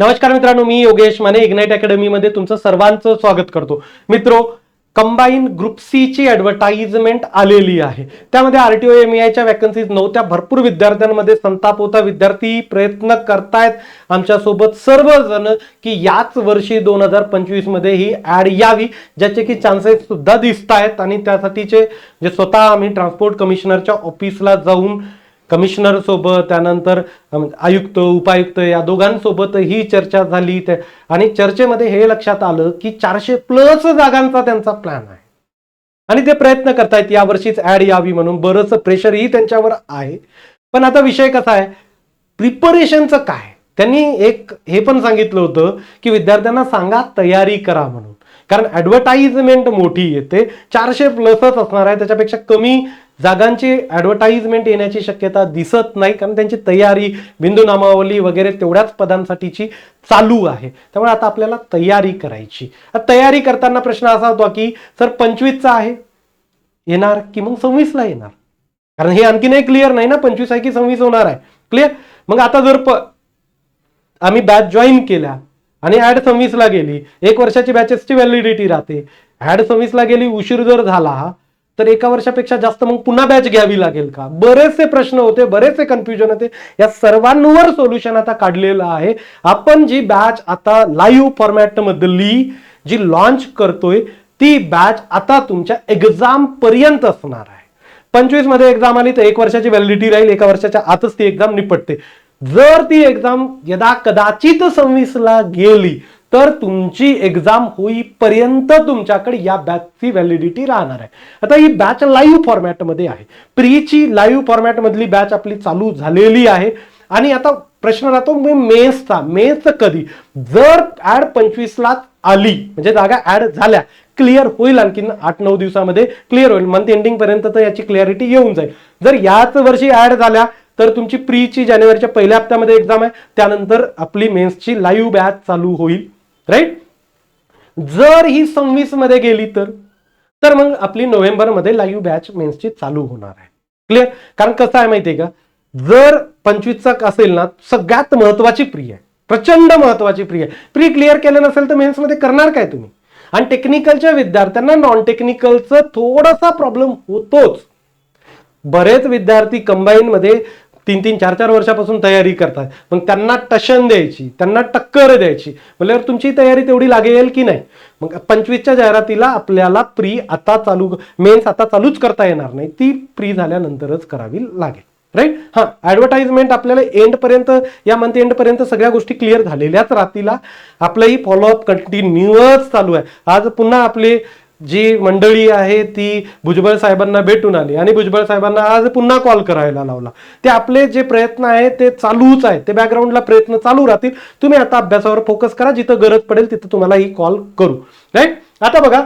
नमस्कार मित्रांनो मी योगेश माने इग्नाइट अकॅडमीमध्ये तुमचं सर्वांचं स्वागत करतो. मित्रो कंबाईन ग्रुप सी ची ऍडव्हर्टाइजमेंट आलेली आहे. त्यामध्ये आरटीओ एम आयच्या वॅकन्सीज नव्हत्या. भरपूर विद्यार्थ्यांमध्ये संताप होता. विद्यार्थी प्रयत्न करतायत आमच्यासोबत सर्वजण की याच वर्षी दोन हजार पंचवीसमध्ये ही ऍड यावी ज्याचे की चान्सेस सुद्धा दिसत आहेत आणि त्यासाठीचे जे स्वतः आम्ही ट्रान्सपोर्ट कमिशनरच्या ऑफिसला जाऊन कमिशनर सोबत त्यानंतर आयुक्त उपायुक्त या दोघांसोबत ही चर्चा झाली. आणि चर्चेमध्ये हे लक्षात आलं की चारशे प्लस जागांचा त्यांचा प्लॅन आहे. आणि ते प्रयत्न करतायत यावर्षीच ऍड यावी म्हणून. बरंच प्रेशरही त्यांच्यावर आहे. पण आता विषय कसा आहे? प्रिपरेशनचं काय? त्यांनी एक हे पण सांगितलं होतं की विद्यार्थ्यांना सांगा तयारी करा म्हणून. कारण ऍडव्हर्टाइजमेंट मोठी येते. चारशे प्लसच असणार आहे त्याच्यापेक्षा कमी जागांची ॲडव्हर्टाईजमेंट येण्याची शक्यता दिसत नाही कारण त्यांची तयारी बिंदू नामावली वगैरे तेवढ्याच पदांसाठीची चालू आहे. त्यामुळे आता आपल्याला तयारी करायची. तयारी करताना प्रश्न असा होता की सर पंचवीसचा आहे येणार की मग सव्वीसला येणार? कारण हे आणखीनही क्लिअर नाही ना पंचवीस आहे की सव्वीस होणार आहे. क्लिअर मग आता जर प आम्ही बॅच जॉईन केल्या आणि ऍड सव्वीसला गेली एक वर्षाची बॅचेसची व्हॅलिडिटी राहते. ऍड सव्वीसला गेली उशीर जर झाला तर एका वर्षापेक्षा जास्त मग पुन्हा बॅच घ्यावी लागेल का? बरेचसे प्रश्न होते बरेचसे कन्फ्युजन होते. या सर्वांवर सोल्युशन आता काढलेलं आहे. आपण जी बॅच आता लाईव्ह फॉर्मॅटमधली जी लॉन्च करतोय ती बॅच आता तुमच्या एक्झाम पर्यंत असणार आहे. पंचवीसमध्ये एक्झाम आली तर एक वर्षाची व्हॅलिडिटी राहील एका वर्षाच्या आतच ती एक्झाम निपटते. जर ती एक्झाम यदा कदाचित सव्वीसला गेली तर तुमची एक्झाम होईपर्यंत तुमच्याकडे या बॅचची व्हॅलिडिटी राहणार आहे. आता ही बॅच लाईव्ह फॉर्मॅटमध्ये आहे. प्रीची लाईव्ह फॉर्मॅटमधली बॅच आपली चालू झालेली आहे. आणि आता प्रश्न राहतो मेन्सचा मेन्स कधी? जर ऍड पंचवीसला आली म्हणजे जागा ऍड झाल्या क्लिअर होईल आणखी आठ नऊ दिवसामध्ये क्लिअर होईल. मंथ एंडिंग पर्यंत तर याची क्लिअरिटी येऊन जाईल. जर याच वर्षी ऍड झाल्या तर तुमची प्रीची जानेवारीच्या पहिल्या हप्त्यामध्ये एक्झाम आहे. त्यानंतर आपली मेन्सची लाईव्ह बॅच चालू होईल. राईट जर ही सव्वीसमध्ये गेली तर तर मग आपली नोव्हेंबरमध्ये लाईव्ह बॅच मेन्सची चालू होणार आहे. क्लिअर कारण कसं आहे माहितीये का? जर पंचवीसचा असेल ना सगळ्यात महत्वाची प्री आहे. प्रचंड महत्वाची प्री आहे. प्री क्लिअर केलं नसेल तर मेन्समध्ये करणार काय तुम्ही? आणि टेक्निकलच्या विद्यार्थ्यांना नॉन टेक्निकलचं थोडासा प्रॉब्लेम होतोच. बरेच विद्यार्थी कंबाईन मध्ये तीन तीन चार चार वर्षापासून तयारी करतात मग त्यांना टशन द्यायची त्यांना टक्कर द्यायची. म्हणल्यावर तुमची तयारी तेवढी लागेल की नाही? मग पंचवीसच्या जाहिरातीला आपल्याला प्री आता चालू मेन्स आता चालूच करता येणार नाही. ती प्री झाल्यानंतरच करावी लागेल. राईट हा ऍडव्हर्टाइजमेंट आपल्याला एंड पर्यंत या मंथ एंड पर्यंत सगळ्या गोष्टी क्लिअर झालेल्याच राहतीला. आपलंही फॉलोअप कंटिन्युअस चालू आहे. आज पुन्हा आपले जी मंडळी आहे ती भुजबळ साहेबांना भेटून आली आणि भुजबळ साहेबांना आज पुन्हा कॉल करायला लावला. ते आपले जे प्रयत्न आहेत ते चालूच आहेत. ते बॅकग्राऊंडला प्रयत्न चालू राहतील. तुम्ही आता अभ्यासावर फोकस करा. जिथं गरज पडेल तिथं तुम्हाला ही कॉल करू. राईट आता बघा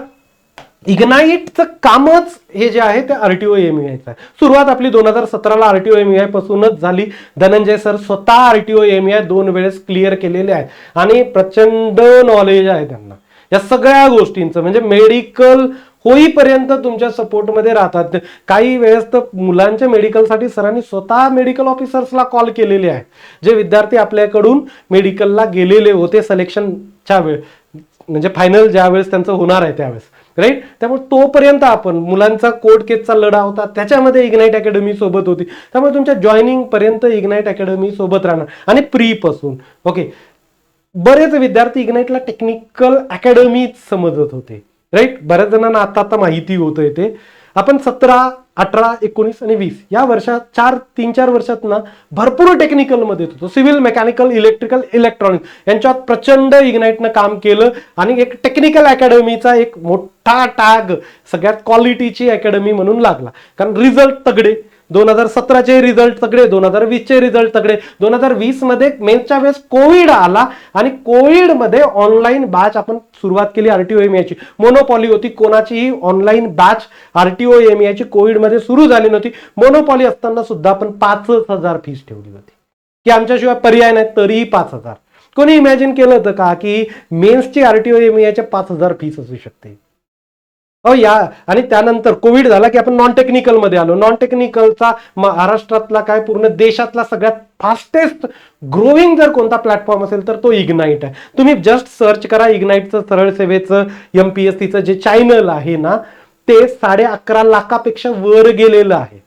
इग्नाईटचं कामच हे जे आहे ते आरटीओ एम आहे. सुरुवात आपली दोन हजार सतराला आरटीओ एम पासूनच झाली. धनंजय सर स्वतः आरटीओ एम दोन वेळेस क्लिअर केलेले आहेत. आणि प्रचंड नॉलेज आहे त्यांना. या सगळ्या गोष्टींचं म्हणजे मेडिकल होईपर्यंत तुमच्या सपोर्टमध्ये राहतात. काही वेळेस तर मुलांच्या मेडिकलसाठी सरांनी स्वतः मेडिकल ऑफिसर्सला कॉल केलेले आहे जे विद्यार्थी आपल्याकडून मेडिकलला गेलेले होते सलेक्शनच्या वेळ म्हणजे फायनल ज्या वेळेस त्यांचं होणार आहे त्यावेळेस. राईट त्यामुळे तोपर्यंत आपण मुलांचा कोर्ट केसचा लढा होता त्याच्यामध्ये इग्नाईट अकॅडमी सोबत होती. त्यामुळे तुमच्या जॉईनिंग पर्यंत इग्नाईट अकॅडमी सोबत राहणार. आणि प्रीपासून ओके बरेच विद्यार्थी इग्नाईटला टेक्निकल अकॅडमी समजत होते. राईट बऱ्याच जणांना आता आता माहिती होतंय ते आपण सतरा अठरा एकोणीस आणि वीस या वर्षात चार तीन चार वर्षात ना भरपूर टेक्निकलमध्ये होतो. सिव्हिल मेकॅनिकल इलेक्ट्रिकल इलेक्ट्रॉनिक यांच्यात प्रचंड इग्नाईटनं काम केलं आणि एक टेक्निकल अकॅडमीचा एक मोठा टॅग सगळ्यात क्वालिटीची अकॅडमी म्हणून लागला. कारण रिझल्ट तगडे. दोन हजार सतराचे रिझल्ट तगडे दोन हजार वीसचे रिझल्ट तगडे. दोन हजार वीसमध्ये मेन्सच्या वेळेस कोविड आला आणि कोविडमध्ये ऑनलाईन बॅच आपण सुरुवात केली आरटीओ एम याची मोनोपॉली होती कोणाचीही ऑनलाईन बॅच आरटीओ एम याची कोविडमध्ये सुरू झाली नव्हती. मोनोपॉली असताना सुद्धा आपण पाच हजार फीस ठेवली होती. की आमच्याशिवाय पर्याय नाही तरीही पाच हजार. कोणी इमॅजिन केलं होतं का की मेन्सची आरटीओ एम याच्या पाच हजार फीस असू शकते? अहो या आणि त्यानंतर कोविड झाला की आपण नॉन टेक्निकलमध्ये आलो. नॉन टेक्निकलचा महाराष्ट्रातला काय पूर्ण देशातला सगळ्यात फास्टेस्ट ग्रोईंग जर कोणता प्लॅटफॉर्म असेल तर तो इग्नाईट आहे. तुम्ही जस्ट सर्च करा इग्नाईटचं सरळ सेवेचं एम पी एस सीचं जे चॅनल आहे ना ते साडे अकरा लाखापेक्षा वर गेलेलं आहे.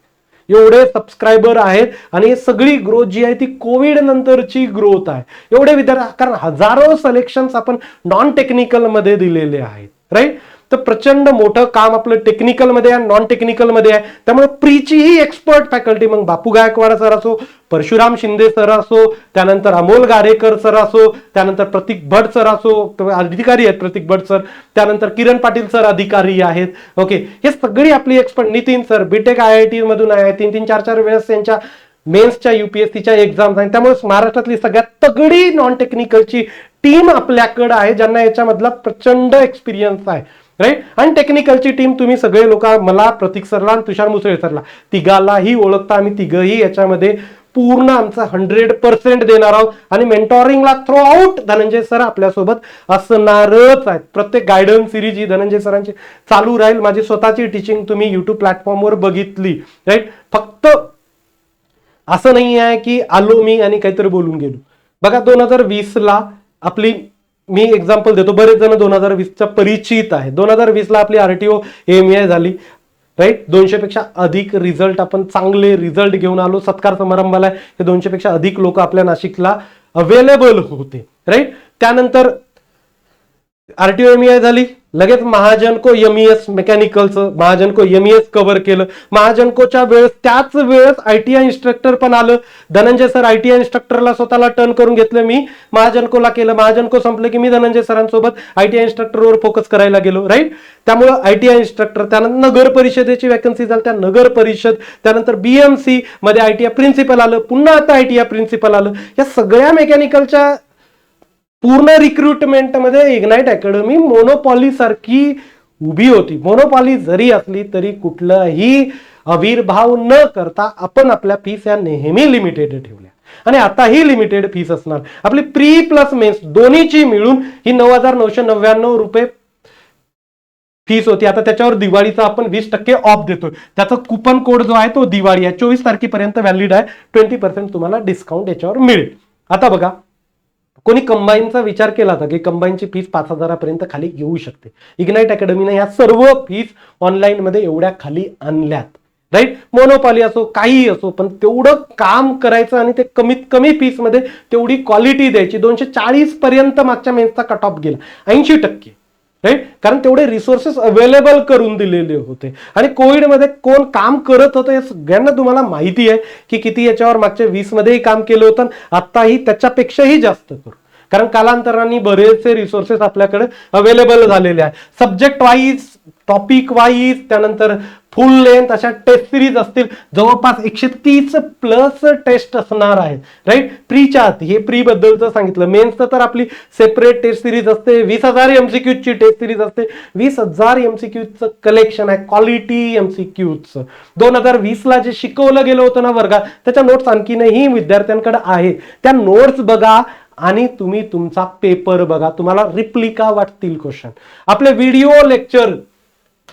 एवढे सबस्क्रायबर आहेत आणि सगळी ग्रोथ जी आहे ती कोविड नंतरची ग्रोथ आहे. एवढे विद्यार्थी कारण हजारो सलेक्शन्स आपण नॉन टेक्निकलमध्ये दिलेले आहेत. राईट तर प्रचंड मोठं काम आपलं टेक्निकलमध्ये आहे नॉन टेक्निकलमध्ये आहे. त्यामुळे प्रीची ही एक्सपर्ट फॅकल्टी मग बापू गायकवाड सर असो परशुराम शिंदे सर असो त्यानंतर अमोल गारेकर सर असो त्यानंतर प्रतीक भट सर असो अधिकारी आहेत प्रतीक भट सर त्यानंतर किरण पाटील सर अधिकारी आहेत. ओके हे सगळी आपली expert Nitin sir BTech I I T मधून आहे. तीन तीन चार चार वेळेस त्यांच्या मेन्सच्या युपीएससीच्या एक्झाम्स आहेत. त्यामुळे महाराष्ट्रातली सगळ्यात तगडी नॉन टेक्निकलची टीम आपल्याकडे आहे ज्यांना याच्यामधला प्रचंड एक्सपिरियन्स आहे. राईट आणि टेक्निकलची टीम तुम्ही सगळे लोक मला प्रतीक सरला आणि तुषार मुसळे सरला. तिघालाही ओळखता आम्ही तिघही याच्यामध्ये पूर्ण आमचा हंड्रेड पर्सेंट देणार आहोत. आणि मेंटॉरिंगला थ्रू आउट धनंजय सर आपल्यासोबत असणारच आहेत. प्रत्येक गायडन्स सिरीज ही धनंजय सरांची चालू राहील. माझी स्वतःची टीचिंग तुम्ही युट्यूब प्लॅटफॉर्मवर बघितली. राईट फक्त असं नाही आहे की आलो मी आणि काहीतरी बोलून गेलो. बघा दोन हजार वीसला आपली मी एक्झाम्पल देतो. बरेच जण दोन हजार वीसचा परिचित आहे दोन हजार वीसला आपली आरटीओ एम आय झाली राईट दोनशेपेक्षा अधिक रिझल्ट आपण चांगले रिझल्ट घेऊन आलो. सत्कार समारंभाला हे दोनशेपेक्षा अधिक लोक आपल्या नाशिकला अवेलेबल होते राईट त्यानंतर आरटीओ एम आय झाली. लगेच महाजन को एम एस मेकॅनिकलचं महाजन को एम एस कव्हर केलं. महाजनकोच्या वेळेस त्याच वेळेस आय टी आय इन्स्ट्रक्टर पण आलं. Dhananjay sir I T I इन्स्ट्रक्टरला स्वतःला टर्न करून घेतलं मी. महाजनकोला केलं. महाजनको संपलं की मी धनंजय सरांसोबत आय टी आय इन्स्ट्रक्टरवर फोकस करायला गेलो. राईट त्यामुळं आय टी आय इन्स्ट्रक्टर त्यानंतर नगर परिषदेची वॅकन्सी झाली. त्या नगर परिषद त्यानंतर बीएमसी मध्ये आय टी आय प्रिन्सिपल आलं. पुन्हा आता आय टी आय प्रिन्सिपल आलं. या सगळ्या मेकॅनिकलच्या पूर्ण रिक्रुटमेंटमध्ये इग्नाईट अकॅडमी मोनोपॉली सारखी उभी होती. मोनोपॉली जरी असली तरी कुठलाही आविर्भाव न करता आपण आपल्या फीस या नेहमी लिमिटेड ठेवल्या. आणि आता ही लिमिटेड फीस असणार. आपली प्री प्लस मेन्स दोन्हीची मिळून ही नऊ हजार नऊशे नव्याण्णव रुपये फीस होती. आता त्याच्यावर दिवाळीचा आपण वीस टक्के ऑफ देतोय. त्याचा कुपन कोड जो आहे तो दिवाळी आहे चोवीस तारखेपर्यंत व्हॅलिड आहे. ट्वेंटी पर्सेंट तुम्हाला डिस्काउंट याच्यावर मिळेल. आता बघा कोणी कंबाईनचा विचार केला होता की कंबाईनची फीस पाच हजारापर्यंत खाली येऊ शकते. इग्नाईट अकॅडमीने ह्या सर्व फीस ऑनलाईन मध्ये एवढ्या खाली आणल्यात. राईट मोनोपॉली असो काहीही असो पण तेवढं काम करायचं आणि ते कमीत कमी फीसमध्ये तेवढी क्वालिटी द्यायची. दोनशे चाळीस पर्यंत मागच्या मेन्सचा कट ऑफ गेला. ऐंशी टक्के. राईट कारण तेवढे रिसोर्सेस अवेलेबल करून दिलेले होते. आणि कोविडमध्ये कोण काम करत होतं हे सगळ्यांना तुम्हाला माहिती आहे की किती याच्यावर मागच्या वीस मध्येही काम केलं होतं आणि आत्ताही त्याच्यापेक्षाही जास्त करू कारण कालांतराने बरेचसे रिसोर्सेस आपल्याकडे अवेलेबल झालेले आहे सब्जेक्ट वाईज टॉपिक वाईज त्यानंतर फुल लेंथ अशा टेस्ट सिरीज असतील. जवळपास एकशे तीस प्लस टेस्ट असणार आहेत. राईट प्रीच्या आत हे प्री बद्दलचं सांगितलं. मेन्सचं तर आपली सेपरेट टेस्ट सिरीज असते. वीस हजार एमसीक्यूची टेस्ट सिरीज असते. वीस हजार एमसीक्यूचं कलेक्शन आहे. क्वालिटी एमसीक्यूचं दोन हजार वीसला जे शिकवलं गेलं होतं ना वर्गात त्याच्या नोट्स आणखीनही विद्यार्थ्यांकडे आहेत. त्या नोट्स बघा आणि तुम्ही तुमचा पेपर बघा. तुम्हाला रिप्लिका वाटतील क्वेश्चन आपले व्हिडिओ लेक्चर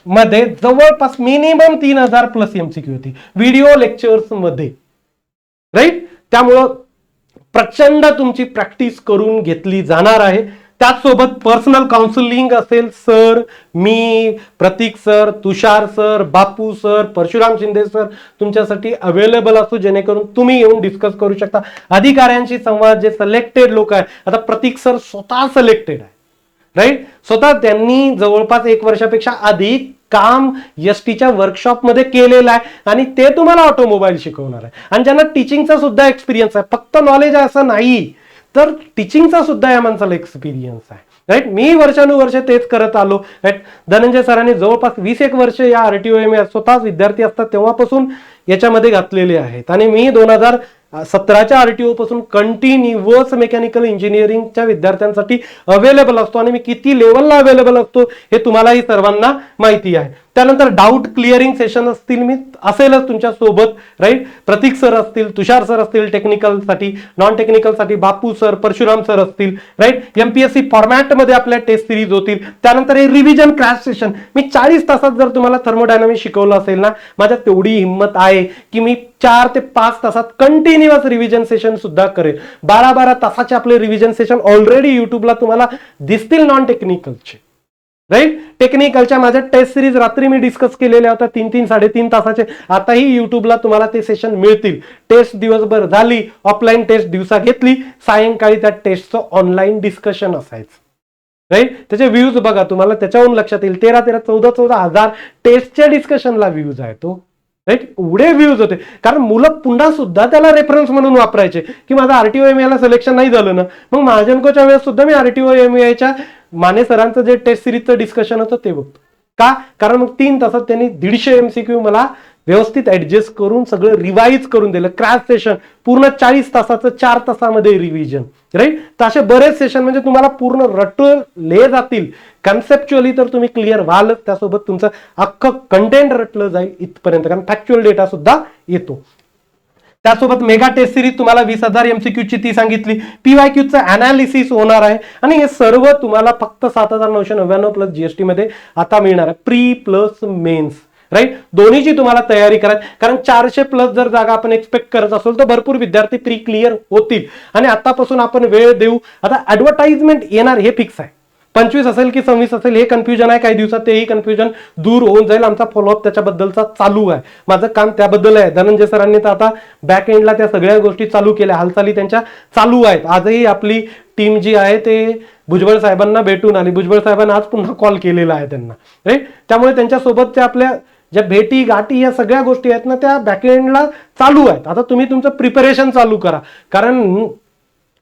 मध्ये जवळपास मिनिमम तीन हजार प्लस एमसीक्यू होती. व्हिडिओ लेक्चर्समध्ये. राईट त्यामुळं प्रचंड तुमची प्रॅक्टिस करून घेतली जाणार आहे. त्याचसोबत पर्सनल काउन्सिलिंग असेल सर मी Pratik sir Tushar sir Bapu sir Parshuram Shinde sir तुमच्यासाठी अवेलेबल असतो जेणेकरून तुम्ही येऊन डिस्कस करू शकता. अधिकाऱ्यांशी संवाद जे सिलेक्टेड लोक आहे आता प्रतीक सर स्वतः सिलेक्टेड आहे राईट स्वतः त्यांनी जवळपास एक वर्षापेक्षा अधिक काम एस टीच्या वर्कशॉपमध्ये केलेलं आहे. आणि ते तुम्हाला ऑटोमोबाईल शिकवणार आहे. आणि ज्यांना टीचिंगचा सुद्धा एक्सपिरियन्स आहे फक्त नॉलेज आहे असं नाही तर टीचिंगचा सुद्धा या माणसाला एक्सपिरियन्स आहे. राईट मी वर्षानुवर्ष तेच करत आलो. राईट धनंजय सरांनी जवळपास वीस एक वर्ष या आर टी एम स्वतःच विद्यार्थी असतात तेव्हापासून याच्यामध्ये घातलेले आहेत. आणि मी दोन हजार सतराच्या आरटीओ पासून कंटिन्युअस मेकॅनिकल इंजिनिअरिंगच्या विद्यार्थ्यांसाठी अवेलेबल असतो आणि मी किती लेवलला अवेलेबल असतो हे तुम्हालाही सर्वांना माहिती आहे. त्यानंतर डाऊट क्लिअरिंग सेशन असतील मी असेलच तुमच्यासोबत राईट प्रतीक सर असतील तुषार सर असतील टेक्निकलसाठी नॉन टेक्निकलसाठी बापू सर परशुराम सर असतील राईट एमपीएससी फॉर्मॅटमध्ये आपल्या टेस्ट सिरीज होतील. त्यानंतर हे रिव्हिजन क्रॅश सेशन मी चाळीस तासात जर तुम्हाला थर्मोडायनामिक शिकवलं असेल ना माझ्या तेवढी हिंमत आहे की मी चार ते पाच तासात कंटिन्युअस रिव्हिजन सेशन सुद्धा करेल. बारा बारा तासाचे आपले रिव्हिजन सेशन ऑलरेडी युट्यूबला तुम्हाला दिसतील नॉन टेक्निकलचे राईट टेक्निकलच्या माझ्या टेस्ट सिरीज रात्री मी डिस्कस केलेल्या होत्या. तीन तीन साडेतीन तासाचे. आताही युट्यूबला तुम्हाला ते सेशन मिळतील. टेस्ट दिवसभर झाली. ऑफलाईन टेस्ट दिवसा घेतली. सायंकाळी त्या टेस्टचं ऑनलाईन डिस्कशन असायचं. राईट त्याचे व्ह्यूज बघा तुम्हाला. त्याच्यावरून लक्षात येईल. तेरा तेरा चौदा चौदा हजार टेस्टच्या डिस्कशनला व्ह्यूज आहे तो राईट एवढे व्ह्यूज होते. कारण मुलं पुन्हा सुद्धा त्याला रेफरन्स म्हणून वापरायचे. की माझं आरटीओ एम ला सिलेक्शन नाही झालं ना. मग महाजनकोच्या वेळेस सुद्धा मी आरटीओ एम च्या माने सरांचं जे टेस्ट सिरीजचं डिस्कशन होतं ते बघतो. का? कारण मग तीन तासात त्यांनी दीडशे एमसीक्यू मला व्यवस्थित ऍडजस्ट करून सगळं रिवाईज करून दिलं. क्रॅश सेशन पूर्ण चाळीस तासाचं चार तासामध्ये रिव्हिजन राईट तर असे बरेच सेशन म्हणजे तुम्हाला पूर्ण रटले जातील. कन्सेप्च्युअली तर तुम्ही क्लिअर व्हालच त्यासोबत तुमचं अख्खं कंटेंट रटलं जाईल इथपर्यंत. कारण फॅक्च्युअल डेटा सुद्धा येतो. त्यासोबत मेगा टेस्ट सिरीज तुम्हाला वीस हजार एमसीक्यूची ती सांगितली. पीवाय क्यूचं अनालिसिस होणार आहे. आणि हे सर्व तुम्हाला फक्त सात हजार नऊशे नव्याण्णव प्लस जीएसटी मध्ये आता मिळणार आहे. प्री प्लस मेन्स राईट दोन्हीची तुम्हाला तयारी करा कारण चारशे प्लस जर जागा आपण एक्सपेक्ट करत असेल तर भरपूर विद्यार्थी प्री क्लिअर होतील. आणि आतापासून आपण वेळ देऊ. आता ऍडव्हर्टाइजमेंट येणार हे फिक्स आहे. पंचवीस असेल की सव्वीस असेल हे कन्फ्युजन आहे. काही दिवसात तेही कन्फ्युजन दूर होऊन जाईल. आमचा फॉलोअप त्याच्याबद्दलचा चालू आहे. माझं काम त्याबद्दल आहे. धनंजय सरांनी तर आता बॅक एंडला त्या सगळ्या गोष्टी चालू केल्या. हालचाली त्यांच्या चालू आहेत. आजही आपली टीम जी आहे ते भुजबळ साहेबांना भेटून आली. भुजबळ साहेबांना आज पुन्हा कॉल केलेला आहे त्यांना. राईट त्यामुळे त्यांच्यासोबत त्या आपल्या ज्या भेटी गाठी या सगळ्या गोष्टी आहेत ना त्या बॅकएंडला चालू आहेत. आता तुम्ही तुमचं प्रिपरेशन चालू करा. कारण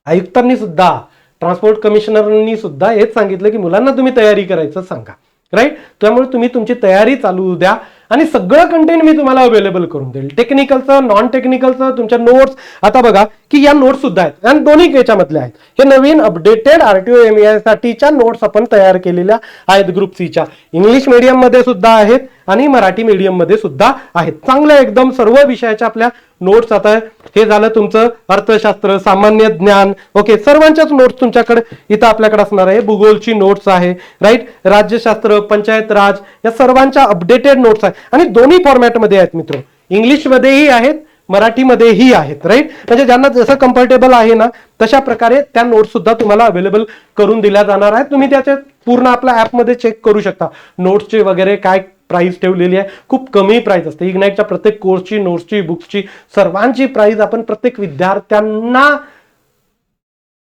आयुक्तांनी सुद्धा ट्रान्सपोर्ट कमिशनरनी सुद्धा हेच सांगितलं की मुलांना तुम्ही तयारी करायचं सांगा. राईट त्यामुळे तुम्ही तुमची तयारी चालू द्या आणि सगळं कंटेंट मी तुम्हाला अवेलेबल करून देईल. टेक्निकलचं नॉन टेक्निकलचं तुमच्या नोट्स आता बघा की या नोट्स सुद्धा आहेत. आणि दोन्ही याच्यामधल्या आहेत. हे नवीन अपडेटेड आरटीओ एम साठीच्या नोट्स आपण तयार केलेल्या आहेत ग्रुप सीच्या इंग्लिश मीडियममध्ये सुद्धा आहेत आणि मराठी मीडियममध्ये सुद्धा आहेत. चांगल्या एकदम सर्व विषयाच्या आपल्या नोट्स आता हे झालं तुमचं अर्थशास्त्र सामान्य ज्ञान. ओके सर्वांच्याच नोट्स तुमच्याकडे इथं आपल्याकडे असणार आहे. भूगोलची नोट्स आहे राईट राज्यशास्त्र पंचायत राज या सर्वांच्या अपडेटेड नोट्स आहे. आणि दोन्ही फॉर्मॅटमध्ये आहेत मित्र. इंग्लिशमध्येही आहेत मराठीमध्येही आहेत राईट म्हणजे ज्यांना जसं कम्फर्टेबल आहे ना तशा प्रकारे त्या नोट्स सुद्धा तुम्हाला अवेलेबल करून दिल्या जाणार आहेत. तुम्ही त्याचे पूर्ण आपल्या ऍपमध्ये चेक करू शकता. नोट्सचे वगैरे काय प्राईस ठेवलेली आहे. खूप कमी प्राईस असते. इग्नाईटच्या प्रत्येक कोर्सची नोट्सची बुक्सची सर्वांची प्राईस आपण प्रत्येक विद्यार्थ्यांना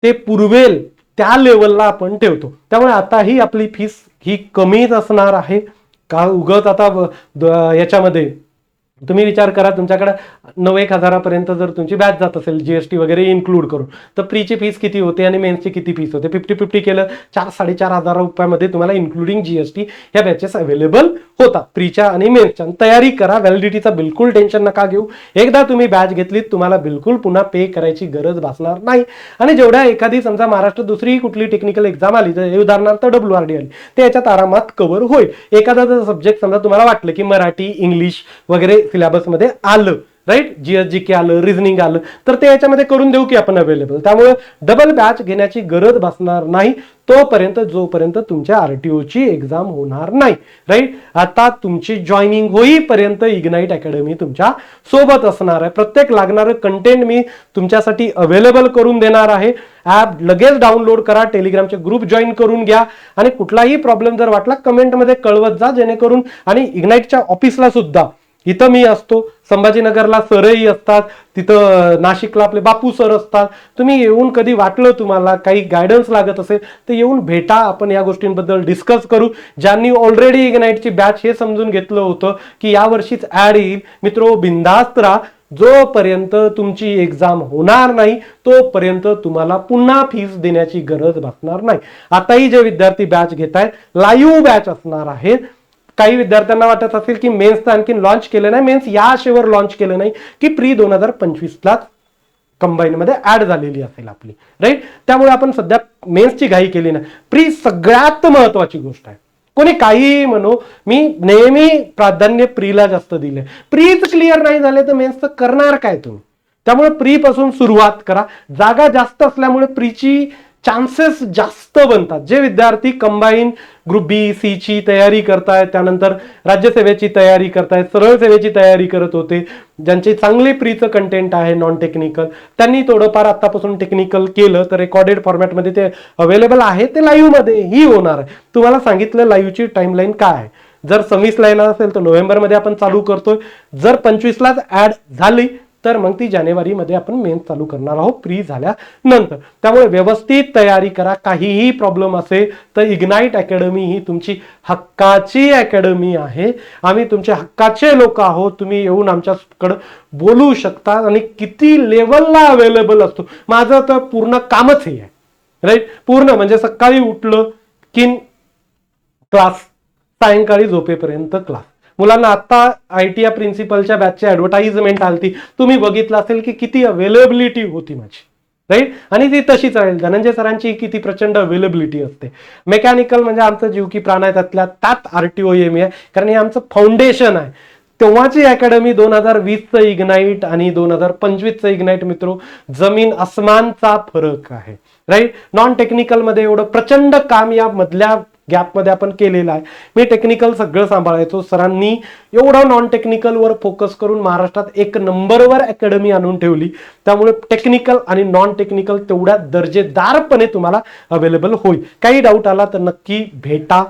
ते पुरवेल त्या लेवलला आपण ठेवतो. त्यामुळे आता ही आपली फीस ही कमीच असणार आहे. का उगत आता याच्यामध्ये तुम्ही विचार करा तुमच्याकडे नऊ एक हजारापर्यंत जर तुमची बॅच जात असेल जीएसटी वगैरे इन्क्लूड करून तर प्रीची फीस किती होते आणि मेन्सची किती फीस होते? फिफ्टी फिफ्टी केलं चार साडेचार हजार रुपयामध्ये तुम्हाला इन्क्लुडिंग जीएसटी ह्या बॅचेस अवेलेबल होतात. प्रीच्या आणि मेन्सच्या तयारी करा व्हॅलिडिटीचा बिलकुल टेन्शन नका घेऊ. एकदा तुम्ही बॅच घेतलीत तुम्हाला बिलकुल पुन्हा पे करायची गरज भासणार नाही. आणि जेवढ्या एखादी समजा महाराष्ट्र दुसरी कुठली टेक्निकल एक्झाम आली तर उदाहरणार्थ डब्ल्यू आर डी आली ते याच्यात आरामात कव्हर होईल. एखादा जर सब्जेक्ट समजा तुम्हाला वाटलं की मराठी इंग्लिश वगैरे सिलेबसमध्ये आलं राईट जीएसजी के आलं रिझनिंग आलं. तर ते याच्यामध्ये करून देऊ की आपण अवेलेबल त्यामुळे डबल बॅच घेण्याची गरज भासणार नाही. तोपर्यंत जोपर्यंत तुमच्या आर टी ओची एक्झाम होणार नाही राईट आता तुमची जॉईनिंग होईपर्यंत इग्नाईट अकॅडमी तुमच्यासोबत असणार आहे. प्रत्येक लागणारं कंटेंट मी तुमच्यासाठी अवेलेबल करून देणार आहे. ॲप लगेच डाउनलोड करा टेलिग्रामचे ग्रुप जॉईन करून घ्या. आणि कुठलाही प्रॉब्लेम जर वाटला कमेंटमध्ये कळवत जा जेणेकरून आणि इग्नाईटच्या ऑफिसला सुद्धा इथं मी असतो. संभाजीनगरला सरही असतात. तिथं नाशिकला आपले बापू सर असतात. तुम्ही येऊन कधी वाटलं तुम्हाला? काही गायडन्स लागत असेल तर येऊन भेटा. आपण या गोष्टींबद्दल डिस्कस करू. ज्यांनी ऑलरेडी इग्नाईटची बॅच हे समजून घेतलं होतं की यावर्षीच ऍड येईल. मित्रो बिंदास्त राहा. जोपर्यंत तुमची एक्झाम होणार नाही तोपर्यंत तुम्हाला पुन्हा फीस देण्याची गरज भासणार नाही. आताही जे विद्यार्थी बॅच घेत आहेत लाईव्ह बॅच असणार आहेत. काही विद्यार्थ्यांना वाटत असेल की मेन्स तर आणखी लॉन्च केलं नाही. मेन्स या आशेवर लॉन्च केलं नाही की प्री दोन हजार पंचवीसलाच कंबाईनमध्ये ऍड झालेली असेल आपली. राईट त्यामुळे आपण सध्या मेन्सची घाई केली नाही. प्री सगळ्यात महत्वाची गोष्ट आहे. कोणी काहीही म्हणू मी नेहमी प्राधान्य प्रीला जास्त दिले प्रीच क्लिअर नाही झाले तर मेन्सचं करणार काय तुम्ही? त्यामुळे प्री पासून सुरुवात करा. जागा जास्त असल्यामुळे प्रीची चान्सेस जास्त बनतात. जे विद्यार्थी कंबाईन ग्रुप बी सी ची तयारी करतायत त्यानंतर राज्यसेवेची तयारी करतायत सरळ सेवेची तयारी करत होते ज्यांचे चांगले प्रीचं कंटेंट आहे नॉन टेक्निकल त्यांनी थोडंफार आतापासून टेक्निकल केलं तर रेकॉर्डेड फॉर्मॅटमध्ये ते अवेलेबल आहे ते लाईव्हमध्ये ही होणार आहे. तुम्हाला सांगितलं लाईव्हची टाइमलाईन काय आहे. जर सव्वीस लाईन असेल तर नोव्हेंबरमध्ये आपण चालू करतोय. जर पंचवीसलाच ऍड झाली तर मग ती जानेवारीमध्ये आपण मेन चालू करणार आहोत प्री झाल्यानंतर. त्यामुळे व्यवस्थित तयारी करा काहीही प्रॉब्लेम असेल तर इग्नाईट अकॅडमी ही तुमची हक्काची अकॅडमी आहे. आम्ही तुमचे हक्काचे लोक आहोत तुम्ही येऊन आमच्याकडं बोलू शकता आणि किती लेवलला अवेलेबल असतो. माझं तर पूर्ण कामच हे आहे राईट पूर्ण म्हणजे सकाळी उठलं की क्लास सायंकाळी झोपेपर्यंत क्लास मुलांना आता आय टी या प्रिन्सिपलच्या बॅचची ऍडव्हर्टाइजमेंट आलती. तुम्ही बघितलं असेल की किती अवेलेबिलिटी होती माझी. राईट आणि ती तशीच राहील. धनंजय सरांची किती प्रचंड अवेलेबिलिटी असते. मेकॅनिकल म्हणजे आमचं जीव की प्राण आहे त्यातल्या त्यात आर टी ओ एम आहे. कारण हे आमचं फाउंडेशन आहे. तेव्हाची अकॅडमी दोन हजार वीसचं इग्नाईट आणि दोन हजार पंचवीसचं इग्नाईट मित्रो जमीन अस्मानचा फरक आहे. राईट नॉन टेक्निकलमध्ये एवढं प्रचंड काम या मधल्या गॅपमध्ये आपण केलेलं आहे. मी टेक्निकल सगळं सांभाळायचो. सरांनी एवढा नॉन टेक्निकलवर फोकस करून महाराष्ट्रात एक नंबरवर अकॅडमी आणून ठेवली. त्यामुळे टेक्निकल आणि नॉन टेक्निकल तेवढ्या दर्जेदारपणे तुम्हाला अवेलेबल होईल. काही डाऊट आला तर नक्की भेटा.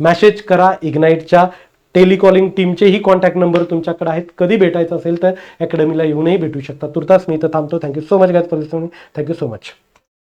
मॅसेज करा. इग्नाईटच्या टेलिकॉलिंग टीमचेही कॉन्टॅक्ट नंबर तुमच्याकडे आहेत. कधी भेटायचं असेल तर अकॅडमीला येऊनही भेटू शकता. तुर्तास मी इथं थांबतो. Thank you so much guys for thank you so much